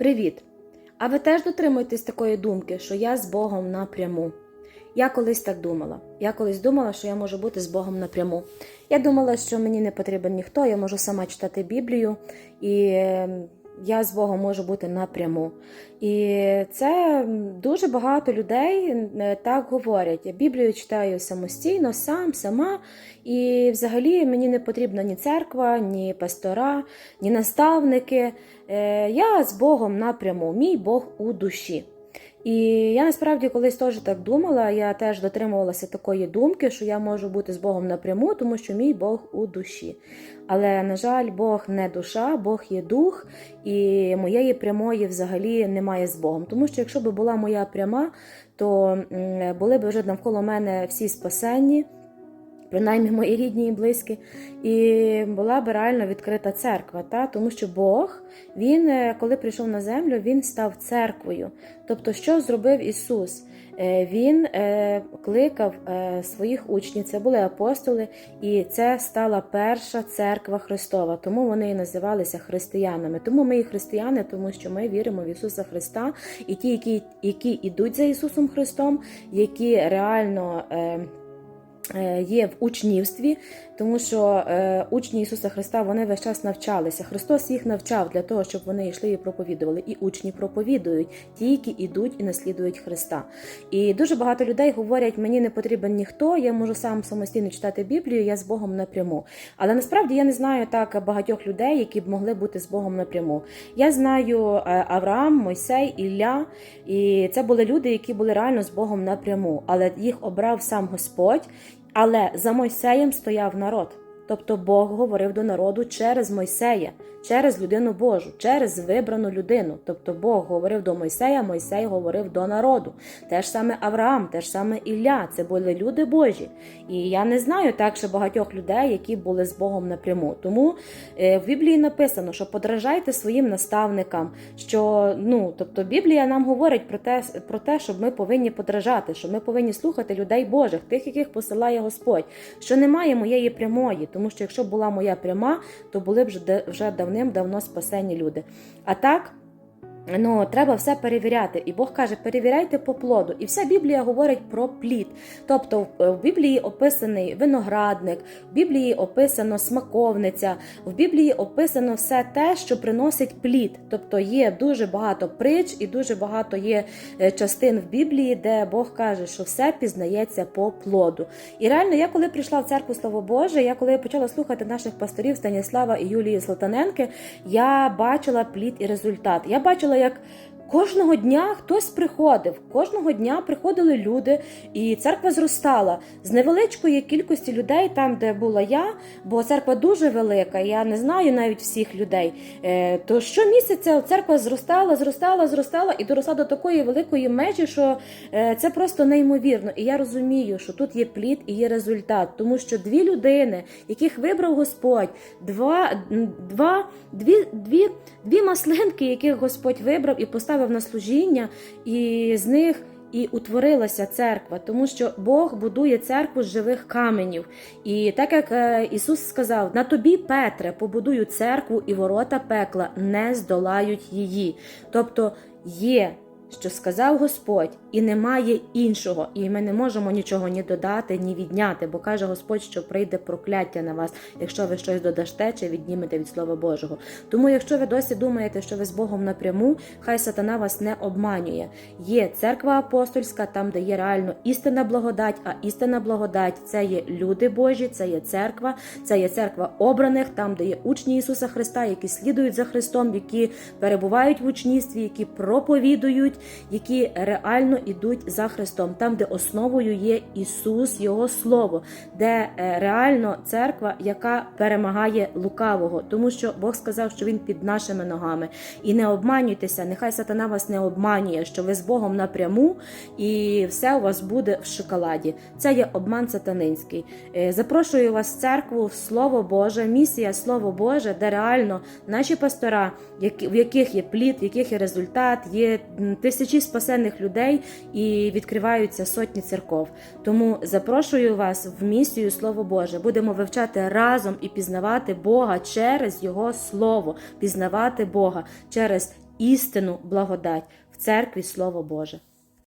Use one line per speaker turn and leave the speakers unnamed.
Привіт! А ви теж дотримуєтесь такої думки, що я з Богом напряму? Я колись так думала. Я колись думала, що я можу бути з Богом напряму. Я думала, що мені не потрібен ніхто, я можу сама читати Біблію, і е, я з Богом можу бути напряму. І це дуже багато людей е, так говорять. Я Біблію читаю самостійно, сам, сама. І взагалі мені не потрібна ні церква, ні пастора, ні наставники. Е, Я з Богом напряму, мій Бог у душі. І я насправді колись теж так думала. Я теж дотримувалася такої думки, що я можу бути з Богом напряму, тому що мій Бог у душі. Але, на жаль, Бог не душа, Бог є дух, і моєї прямої взагалі немає з Богом. Тому що якщо б була моя пряма, то були б вже навколо мене всі спасенні. Принаймні мої рідні і близькі, і була б реально відкрита церква, та? тому що Бог, він, е, коли прийшов на землю, він став церквою. Тобто, що зробив Ісус? Е, Він е, кликав своїх учнів, це були апостоли, і це стала перша церква Христова. Тому вони і називалися християнами. Тому ми і християни, тому що ми віримо в Ісуса Христа, і ті, які, які йдуть за Ісусом Христом, які реально. Е, Є в учнівстві, тому що е, учні Ісуса Христа вони весь час навчалися. Христос їх навчав для того, щоб вони йшли і проповідували. І учні проповідують ті, які ідуть і наслідують Христа. І дуже багато людей говорять: мені не потрібен ніхто, я можу сам самостійно читати Біблію, я з Богом напряму. Але насправді я не знаю так багатьох людей, які б могли бути з Богом напряму. Я знаю е, Авраам, Мойсей, Ілля, і це були люди, які були реально з Богом напряму, але їх обрав сам Господь. Але за Мойсеєм стояв народ. Тобто Бог говорив до народу через Мойсея, через людину Божу, через вибрану людину. Тобто Бог говорив до Мойсея, Мойсей говорив до народу. Те ж саме Авраам, те ж саме Ілля. Це були люди Божі. І я не знаю так ще багатьох людей, які були з Богом напряму. Тому е, в Біблії написано, що подражайте своїм наставникам. Що ну, тобто Біблія нам говорить про те, про те, щоб ми повинні подражати, що ми повинні слухати людей Божих, тих, яких посилає Господь. Що немає моєї прямої, тому що якщо була моя пряма, то були б вже давним-давно спасені люди. А так. Ну, треба все перевіряти. І Бог каже, перевіряйте по плоду. І вся Біблія говорить про плід. Тобто в Біблії описаний виноградник, в Біблії описано смаковниця, в Біблії описано все те, що приносить плід. Тобто є дуже багато притч і дуже багато є е, частин в Біблії, де Бог каже, що все пізнається по плоду. І реально, я коли прийшла в церкву Слово Боже, я коли почала слухати наших пасторів Станіслава і Юлії Слотаненки, я бачила плід і результат. Я бачила, як кожного дня хтось приходив, кожного дня приходили люди, і церква зростала з невеличкої кількості людей, там, де була я, бо церква дуже велика, я не знаю навіть всіх людей. Е, То щомісяця церква зростала, зростала, зростала і доросла до такої великої межі, що е, це просто неймовірно. І я розумію, що тут є плід і є результат, тому що дві людини, яких вибрав Господь, два, два, дві, дві, дві маслинки, яких Господь вибрав і поставив на служіння, і з них. І утворилася церква, тому що Бог будує церкву з живих каменів. І так як е, Ісус сказав: на тобі, Петре, побудую церкву, і ворота пекла не здолають її. Тобто є, що сказав Господь, і немає іншого, і ми не можемо нічого ні додати, ні відняти, бо каже Господь, що прийде прокляття на вас, якщо ви щось додасте чи віднімете від Слова Божого. Тому, якщо ви досі думаєте, що ви з Богом напряму, хай сатана вас не обманює. Є церква апостольська, там, де є реально істинна благодать, а істинна благодать це є люди Божі, це є церква, це є церква обраних, там, де є учні Ісуса Христа, які слідують за Христом, які перебувають в учнівстві, які проповідують, які реально ідуть за Христом, там, де основою є Ісус, Його Слово, де е, реально церква, яка перемагає лукавого, тому що Бог сказав, що Він під нашими ногами. І не обманюйтеся, нехай сатана вас не обманює, що ви з Богом напряму, і все у вас буде в шоколаді. Це є обман сатанинський. Е, Запрошую вас в церкву, в Слово Боже, місія Слово Боже, де реально наші пастора, в яких є плід, в яких є результат, є м, тисячі спасених людей і відкриваються сотні церков. Тому запрошую вас в місію Слово Боже. Будемо вивчати разом і пізнавати Бога через Його Слово, пізнавати Бога через істину, благодать в церкві Слово Боже.